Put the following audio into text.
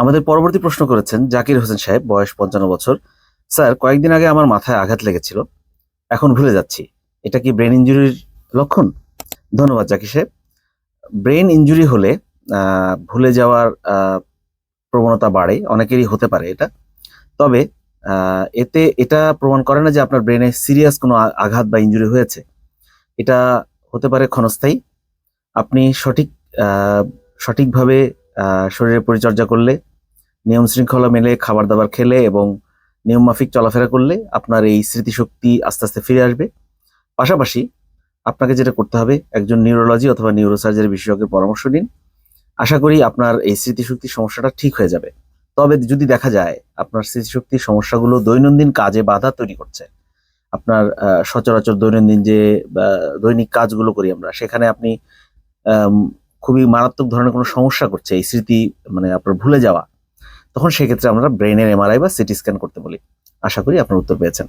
আমাদের পরবর্তী প্রশ্ন করেছেন জাকির হোসেন সাহেব, বয়স পঞ্চান্ন বছর। স্যার, কয়েকদিন আগে আমার মাথায় আঘাত লেগেছিল। এখন ভুলে যাচ্ছি। এটা কি ব্রেন ইনজুরির লক্ষণ? ধন্যবাদ, জাকির সাহেব। ব্রেন ইনজুরি হলে ভুলে যাওয়ার প্রবণতা বাড়ে। অনেকেরই হতে পারে এটা। তবে এতে এটা প্রমাণ করে না যে আপনার ব্রেনে সিরিয়াস কোনো আঘাত বা ইনজুরি হয়েছে। এটা হতে পারে ক্ষণস্থায়ী। আপনি সঠিক সঠিকভাবে শরীরের পরিচর্যা করলে, নিয়ম শৃঙ্খলা মেলে খাবার দাবার খেলে এবং নিয়ম মাফিক চলাফেরা করলে আপনার এই স্মৃতিশক্তি আস্তে আস্তে ফিরে আসবে। পাশাপাশি আপনাকে যেটা করতে হবে, একজন নিউরোলজি অথবা নিউরোসার্জারি বিশেষজ্ঞের পরামর্শ নিন। আশা করি আপনার এই স্মৃতিশক্তির সমস্যাটা ঠিক হয়ে যাবে। তবে যদি দেখা যায় আপনার স্মৃতিশক্তির সমস্যাগুলো দৈনন্দিন কাজে বাধা তৈরি করছে, আপনার সচরাচর দৈনন্দিন যে দৈনিক কাজগুলো করি আমরা, সেখানে আপনি খুবই মারাত্মক ধরনের কোনো সমস্যা করছে, এই স্মৃতি মানে আপনার ভুলে যাওয়া, তখন সেক্ষেত্রে আমরা ব্রেনের এমআরআই বা সিটি স্ক্যান করতে বলি। আশা করি আপনার উত্তর পেয়েছেন।